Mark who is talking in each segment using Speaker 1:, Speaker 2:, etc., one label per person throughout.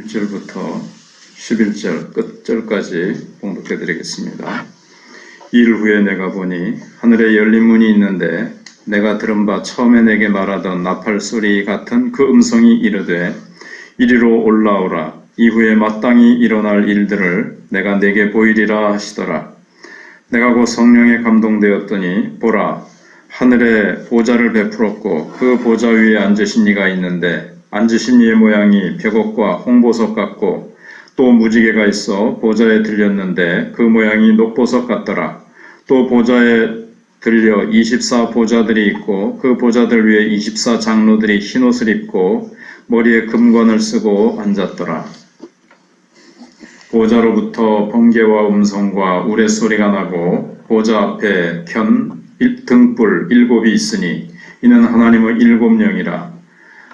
Speaker 1: 1절부터 11절 끝절까지 봉독해 드리겠습니다. 일 후에 내가 보니 하늘에 열린 문이 있는데 내가 들은 바 처음에 내게 말하던 나팔 소리 같은 그 음성이 이르되 이리로 올라오라 이후에 마땅히 일어날 일들을 내가 내게 보이리라 하시더라. 내가 곧 성령에 감동되었더니 보라 하늘에 보좌를 베풀었고 그 보좌 위에 앉으신 이가 있는데 앉으신 이의 모양이 벽옥과 홍보석 같고 또 무지개가 있어 보좌에 들렸는데 그 모양이 녹보석 같더라. 또 보좌에 들려 24 보좌들이 있고 그 보좌들 위에 24 장로들이 흰옷을 입고 머리에 금관을 쓰고 앉았더라. 보좌로부터 번개와 음성과 우레소리가 나고 보좌 앞에 켠 일- 등불 일곱이 있으니 이는 하나님의 일곱 영이라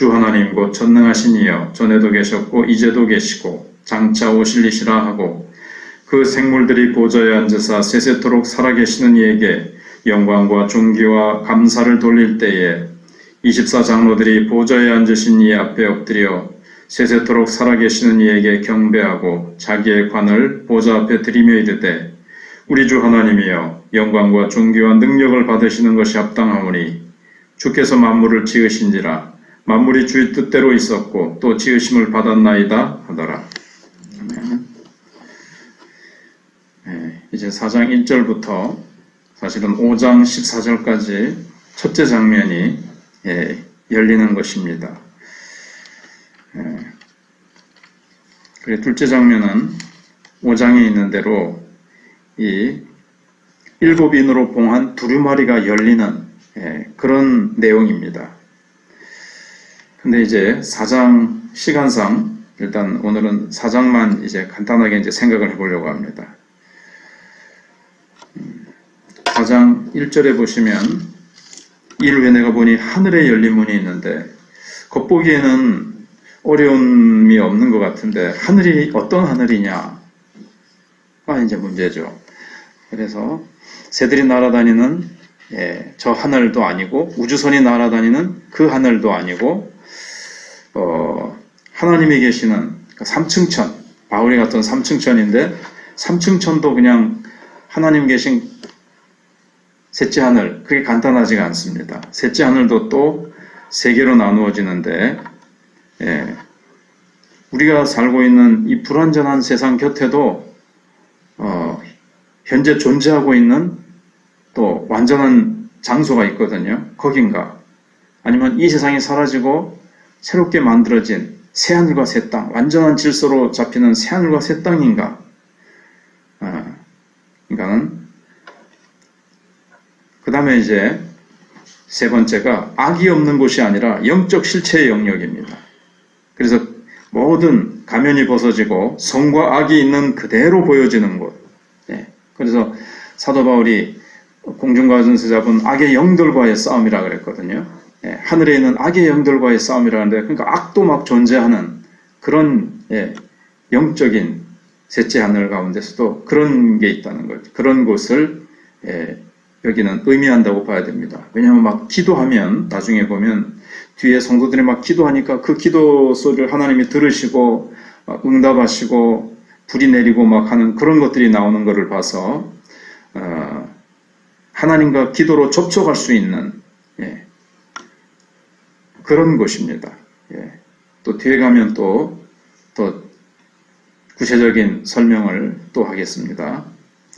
Speaker 1: 주 하나님 곧 전능하신 이여 전에도 계셨고 이제도 계시고 장차 오실리시라 하고 그 생물들이 보좌에 앉으사 세세토록 살아계시는 이에게 영광과 존귀와 감사를 돌릴 때에 24 장로들이 보좌에 앉으신 이 앞에 엎드려 세세토록 살아계시는 이에게 경배하고 자기의 관을 보좌 앞에 드리며 이르되 우리 주 하나님이여 영광과 존귀와 능력을 받으시는 것이 합당하오니 주께서 만물을 지으신지라 만물이 주의 뜻대로 있었고 또 지으심을 받았나이다 하더라. 네, 이제 4장 1절부터 사실은 5장 14절까지 첫째 장면이 예, 열리는 것입니다. 예, 그리고 둘째 장면은 5장에 있는 대로 이 일곱 인으로 봉한 두루마리가 열리는 예, 그런 내용입니다. 근데 이제 4장 시간상 일단 오늘은 4장만 이제 간단하게 이제 생각을 해보려고 합니다. 4장 1절에 보시면 이를 왜 내가 보니 하늘에 열린 문이 있는데 겉보기에는 어려움이 없는 것 같은데 하늘이 어떤 하늘이냐가 이제 문제죠. 그래서 새들이 날아다니는 예, 저 하늘도 아니고 우주선이 날아다니는 그 하늘도 아니고 어, 하나님이 계시는 그 삼층천 바울이 갔던 삼층천인데 삼층천도 그냥 하나님 계신 셋째 하늘 그게 간단하지가 않습니다. 셋째 하늘도 또 세 개로 나누어지는데 예, 우리가 살고 있는 이 불완전한 세상 곁에도 어, 현재 존재하고 있는 또 완전한 장소가 있거든요. 거긴가? 아니면 이 세상이 사라지고 새롭게 만들어진 새 하늘과 새 땅, 완전한 질서로 잡히는 새 하늘과 새 땅인가? 아, 그러니까는 그 다음에 이제 세 번째가 악이 없는 곳이 아니라 영적 실체의 영역입니다. 그래서 모든 가면이 벗어지고 성과 악이 있는 그대로 보여지는 곳. 예. 그래서 사도 바울이 공중과 전세자분 악의 영들과의 싸움이라 그랬거든요. 예. 하늘에 있는 악의 영들과의 싸움이라는데 그러니까 악도 막 존재하는 그런 예, 영적인 셋째 하늘 가운데서도 그런 게 있다는 거죠. 그런 곳을 예, 여기는 의미한다고 봐야 됩니다. 왜냐하면 막 기도하면 나중에 보면 뒤에 성도들이 막 기도하니까 그 기도 소리를 하나님이 들으시고 어, 응답하시고 불이 내리고 막 하는 그런 것들이 나오는 것을 봐서 어, 하나님과 기도로 접촉할 수 있는 예, 그런 곳입니다. 예. 또 뒤에 가면 또 더 구체적인 설명을 또 하겠습니다.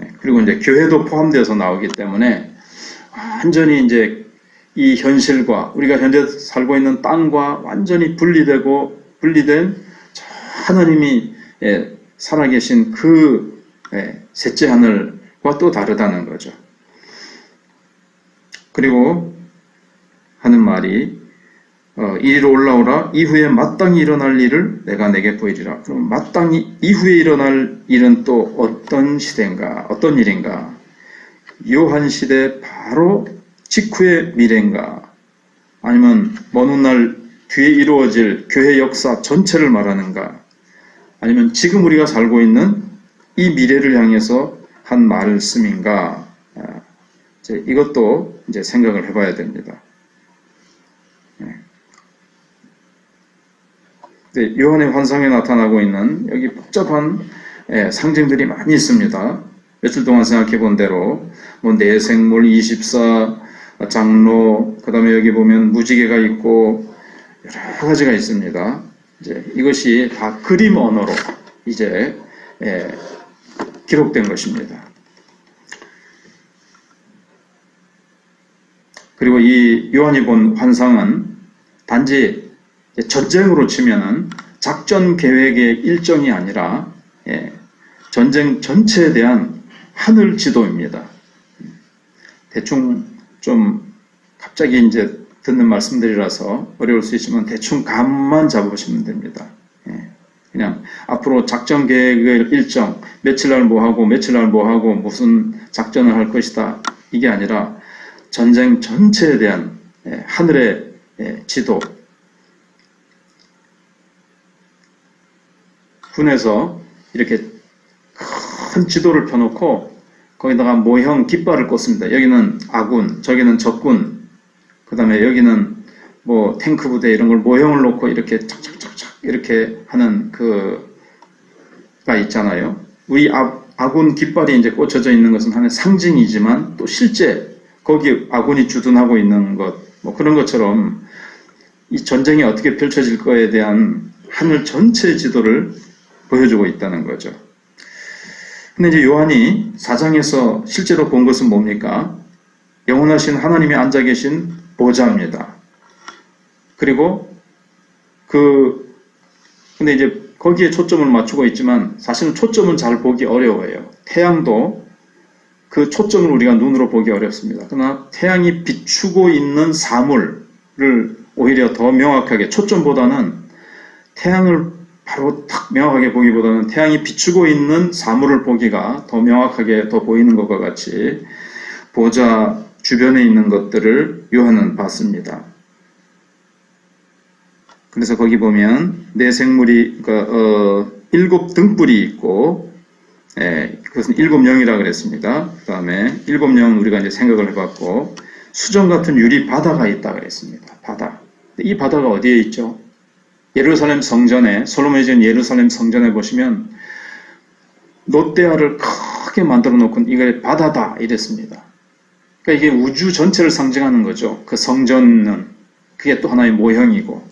Speaker 1: 예, 그리고 이제 교회도 포함되어서 나오기 때문에 완전히 이제 이 현실과 우리가 현재 살고 있는 땅과 완전히 분리되고 분리된 저 하나님이 예, 살아계신 그 예, 셋째 하늘과 또 다르다는 거죠. 그리고 하는 말이 어, 이리로 올라오라 이후에 마땅히 일어날 일을 내가 내게 보이리라. 그럼 마땅히 이후에 일어날 일은 또 어떤 시대인가? 어떤 일인가? 요한 시대 바로 직후의 미래인가? 아니면 먼 훗날 뒤에 이루어질 교회 역사 전체를 말하는가? 아니면 지금 우리가 살고 있는 이 미래를 향해서 한 말씀인가? 아, 이제 이것도 이제 생각을 해봐야 됩니다. 요한의 환상에 나타나고 있는 여기 복잡한 예, 상징들이 많이 있습니다. 며칠 동안 생각해 본 대로 뭐 내생물 24 장로 그 다음에 여기 보면 무지개가 있고 여러 가지가 있습니다. 이제 이것이 다 그림 언어로 이제 예, 기록된 것입니다. 그리고 이 요한이 본 환상은 단지 전쟁으로 치면은 작전 계획의 일정이 아니라 예, 전쟁 전체에 대한 하늘 지도입니다. 대충 좀 갑자기 이제 듣는 말씀들이라서 어려울 수 있지만 대충 감만 잡으시면 됩니다. 예, 그냥 앞으로 작전 계획의 일정 며칠 날 뭐 하고 며칠 날 뭐 하고 무슨 작전을 할 것이다 이게 아니라 전쟁 전체에 대한 예, 하늘의 예, 지도 군에서 이렇게 큰 지도를 펴놓고 거기다가 모형 깃발을 꽂습니다. 여기는 아군, 저기는 적군, 그 다음에 여기는 뭐 탱크 부대 이런 걸 모형을 놓고 이렇게 착착착착 이렇게 하는 그가 있잖아요. 우리 아, 아군 깃발이 이제 꽂혀져 있는 것은 하나의 상징이지만 또 실제 거기 아군이 주둔하고 있는 것, 뭐 그런 것처럼 이 전쟁이 어떻게 펼쳐질 거에 대한 하늘 전체 지도를 보여주고 있다는 거죠. 근데 이제 요한이 사장에서 실제로 본 것은 뭡니까? 영원하신 하나님이 앉아 계신 보좌입니다. 그리고 그 근데 이제 거기에 초점을 맞추고 있지만 사실은 초점은 잘 보기 어려워요. 태양도 그 초점을 우리가 눈으로 보기 어렵습니다. 그러나 태양이 비추고 있는 사물을 오히려 더 명확하게 초점보다는 태양을 바로 탁 명확하게 보기보다는 태양이 비추고 있는 사물을 보기가 더 명확하게 더 보이는 것과 같이 보좌 주변에 있는 것들을 요한은 봤습니다. 그래서 거기 보면 내 생물이 그러니까 어, 일곱 등불이 있고 예, 그것은 일곱 영이라 그랬습니다. 그 다음에 일곱 영은 우리가 이제 생각을 해봤고 수정 같은 유리 바다가 있다 그랬습니다. 바다. 이 바다가 어디에 있죠? 예루살렘 성전에 솔로몬이 지은 예루살렘 성전에 보시면 롯데아를 크게 만들어 놓고 이걸 바다다 이랬습니다. 그러니까 이게 우주 전체를 상징하는 거죠. 그 성전은 그게 또 하나의 모형이고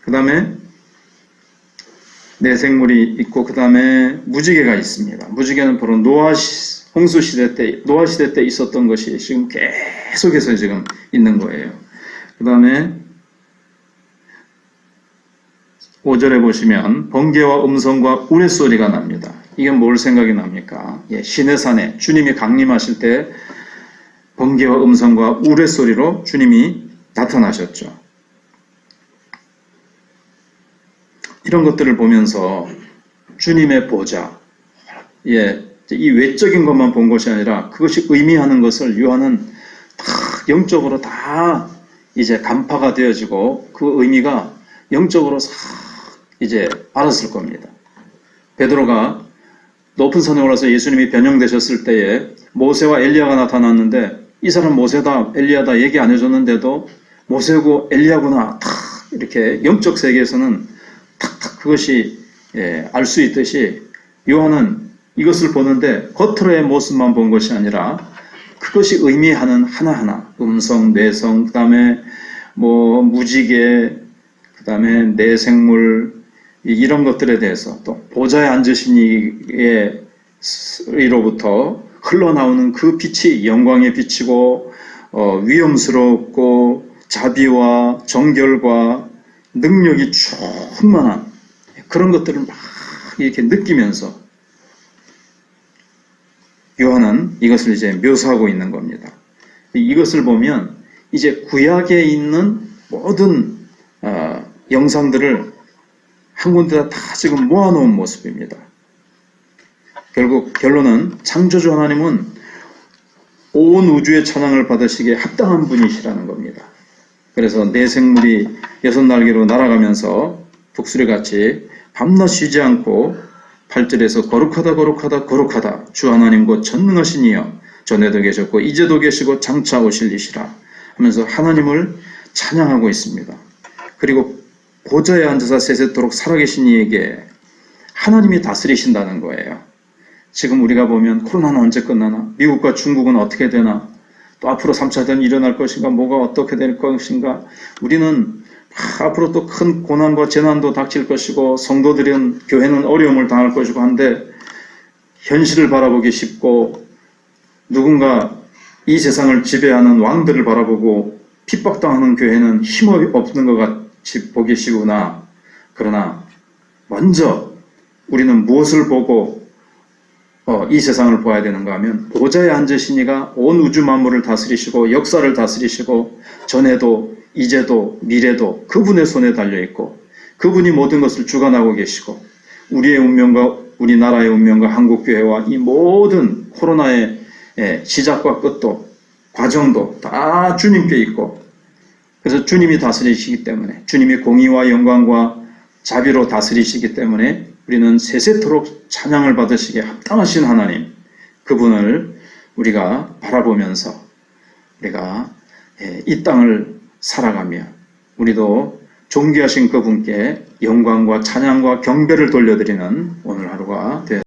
Speaker 1: 그 다음에 내생물이 있고 그 다음에 무지개가 있습니다. 무지개는 바로 노아 시, 홍수 시대 때 노아 시대 때 있었던 것이 지금 계속해서 지금 있는 거예요. 그 다음에 5절에 보시면 번개와 음성과 우레소리가 납니다. 이게 뭘 생각이 납니까? 예, 시내산에 주님이 강림하실 때 번개와 음성과 우레소리로 주님이 나타나셨죠. 이런 것들을 보면서 주님의 보좌, 예, 이 외적인 것만 본 것이 아니라 그것이 의미하는 것을 요한은 다 영적으로 다 이제 간파가 되어지고 그 의미가 영적으로 싹 이제 알았을 겁니다. 베드로가 높은 산에 올라서 예수님이 변형되셨을 때에 모세와 엘리야가 나타났는데 이 사람 모세다 엘리야다 얘기 안 해줬는데도 모세고 엘리야구나 탁 이렇게 영적 세계에서는 탁탁 그것이 예, 알 수 있듯이 요한은 이것을 보는데 겉으로의 모습만 본 것이 아니라 그것이 의미하는 하나하나 음성, 내성, 그 다음에 뭐 무지개, 그 다음에 내생물 이런 것들에 대해서 또 보좌에 앉으신 이로부터 흘러나오는 그 빛이 영광의 빛이고 어, 위험스럽고 자비와 정결과 능력이 충만한 그런 것들을 막 이렇게 느끼면서 요한은 이것을 이제 묘사하고 있는 겁니다. 이것을 보면 이제 구약에 있는 모든 어, 영상들을 한 군데다 다 지금 모아놓은 모습입니다. 결국 결론은 창조주 하나님은 온 우주의 찬양을 받으시기에 합당한 분이시라는 겁니다. 그래서 내 생물이 여섯 날개로 날아가면서 독수리 같이 밤낮 쉬지 않고 8절에서 거룩하다 거룩하다 거룩하다 주 하나님 곧 전능하신 이여 전에도 계셨고 이제도 계시고 장차 오실 이시라 하면서 하나님을 찬양하고 있습니다. 그리고 보좌에 앉아서 세세토록 살아계신 이에게 하나님이 다스리신다는 거예요. 지금 우리가 보면 코로나는 언제 끝나나? 미국과 중국은 어떻게 되나? 또 앞으로 3차 대전이 일어날 것인가? 뭐가 어떻게 될 것인가? 우리는 아, 앞으로 또 큰 고난과 재난도 닥칠 것이고 성도들은 교회는 어려움을 당할 것이고 한데 현실을 바라보기 쉽고 누군가 이 세상을 지배하는 왕들을 바라보고 핍박당하는 교회는 힘없는 것 같이 보기 쉬구나. 그러나 먼저 우리는 무엇을 보고 어, 이 세상을 봐야 되는가 하면 보좌에 앉으신 이가 온 우주 만물을 다스리시고 역사를 다스리시고 전에도 이제도 미래도 그분의 손에 달려 있고 그분이 모든 것을 주관하고 계시고 우리의 운명과 우리나라의 운명과 한국 교회와 이 모든 코로나의 예, 시작과 끝도 과정도 다 주님께 있고 그래서 주님이 다스리시기 때문에 주님이 공의와 영광과 자비로 다스리시기 때문에 우리는 세세토록 찬양을 받으시기에 합당하신 하나님 그분을 우리가 바라보면서 우리가 예, 이 땅을 살아가며 우리도 존귀하신 그분께 영광과 찬양과 경배를 돌려드리는 오늘 하루가 되었습니다.